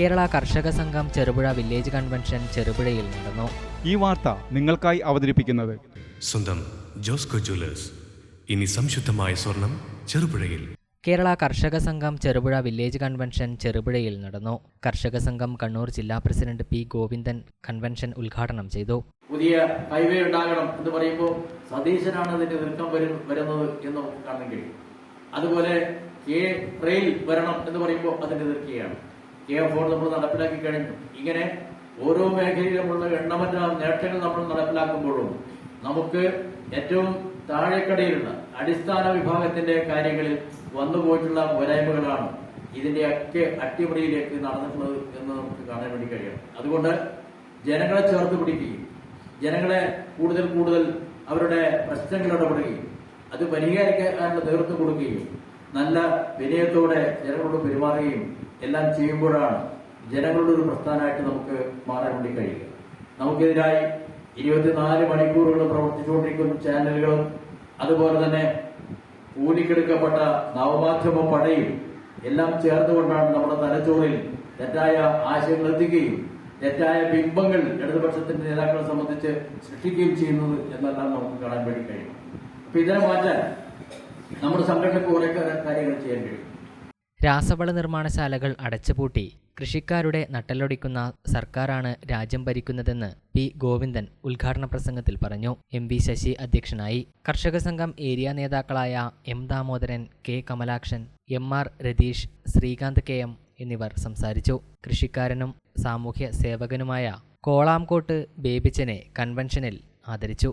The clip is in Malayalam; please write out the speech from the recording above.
കേരള കർഷക സംഘം ചെറുപുഴ വില്ലേജ് കൺവെൻഷൻ ചെറുപുഴയിൽ നടന്നു. ഈ വാർത്ത നിങ്ങൾക്കായി അവതരിപ്പിക്കുന്നത് സ്വന്തം ജോസ്കോ ജ്വല്ലേഴ്സ്. ഇനി സംശുദ്ധമായ സ്വർണം ചെറുപുഴയിൽ. കേരള കർഷക സംഘം ചെറുപുഴ വില്ലേജ് കൺവെൻഷൻ ചെറുപുഴയിൽ നടന്നു. കർഷക സംഘം കണ്ണൂർ ജില്ലാ പ്രസിഡന്റ് പി ഗോവിന്ദൻ കൺവെൻഷൻ ഉദ്ഘാടനം ചെയ്തു. പുതിയ ഹൈവേ ഉണ്ടാകണം എന്ന് പറയുമ്പോൾ സതീശനാണ് അതിന്റെ നീക്കം വരു- വരുന്നത് എന്ന് നമുക്ക് കാണാൻ കഴിയും അതുപോലെ കെ റെയിൽ വരണം എന്ന് പറയുമ്പോൾ അതിന്റെ തീർക്കുകയാണ് കെ ഫോർ നമ്മൾ നടപ്പിലാക്കി കഴിഞ്ഞു. ഇങ്ങനെ ഓരോ മേഖലയിലുമുള്ള എണ്ണമറ്റ നേട്ടങ്ങൾ നമ്മൾ നടപ്പിലാക്കുമ്പോഴും നമുക്ക് ഏറ്റവും താഴെക്കടയിലുള്ള അടിസ്ഥാന വിഭാഗത്തിന്റെ കാര്യങ്ങളിൽ വന്നുപോയിട്ടുള്ള പോരായ്മകളാണ് ഇതിന്റെയൊക്കെ അട്ടിമറിയിലേക്ക് നടന്നിട്ടുള്ളത് എന്ന് നമുക്ക് കാണാൻ വേണ്ടി കഴിയണം. അതുകൊണ്ട് ജനങ്ങളെ ചേർത്ത് പിടിക്കുകയും ജനങ്ങളെ കൂടുതൽ കൂടുതൽ അവരുടെ പ്രശ്നങ്ങൾ ഇടപെടുകയും അത് പരിഹരിക്കാനുള്ള നേതൃത്വം കൊടുക്കുകയും നല്ല വിനയത്തോടെ ജനങ്ങളോട് പെരുമാറുകയും എല്ലാം ചെയ്യുമ്പോഴാണ് ജനങ്ങളുടെ ഒരു പ്രസ്ഥാനമായിട്ട് നമുക്ക് മാറാൻ വേണ്ടി കഴിയുക. നമുക്കെതിരായി ഇരുപത്തിനാല് മണിക്കൂറുകൾ പ്രവർത്തിച്ചുകൊണ്ടിരിക്കുന്ന ചാനലുകളും അതുപോലെ തന്നെ കൂലിക്കെടുക്കപ്പെട്ട നവമാധ്യമ പടയും എല്ലാം ചേർന്നുകൊണ്ടാണ് നമ്മുടെ തലച്ചോറിൽ തെറ്റായ ആശയങ്ങൾ എത്തിക്കുകയും തെറ്റായ ബിംബങ്ങൾ ഇടതുപക്ഷത്തിന്റെ നേതാക്കളെ സംബന്ധിച്ച് സൃഷ്ടിക്കുകയും ചെയ്യുന്നത് എന്നെല്ലാം നമുക്ക് കാണാൻ വേണ്ടി കഴിയും. അപ്പൊ ഇതിനെ മാറ്റാൻ നമ്മുടെ സംഘടനയ്ക്ക് കുറെ കാര്യങ്ങൾ ചെയ്യാൻ കഴിയും രാസവള നിർമ്മാണശാലകൾ അടച്ചുപൂട്ടി കൃഷിക്കാരുടെ നട്ടലൊടിക്കുന്ന സർക്കാരാണ് രാജ്യം ഭരിക്കുന്നതെന്ന് പി ഗോവിന്ദൻ ഉദ്ഘാടന പ്രസംഗത്തിൽ പറഞ്ഞു. എം വി ശശി അധ്യക്ഷനായി. കർഷക സംഘം ഏരിയ നേതാക്കളായ M Damodaran K Kamalakshan M R Ratheesh Sreekanth K M എന്നിവർ സംസാരിച്ചു. കൃഷിക്കാരനും സാമൂഹ്യ സേവകനുമായ കോളാംകോട്ട് ബേബിച്ചനെ കൺവെൻഷനിൽ ആദരിച്ചു.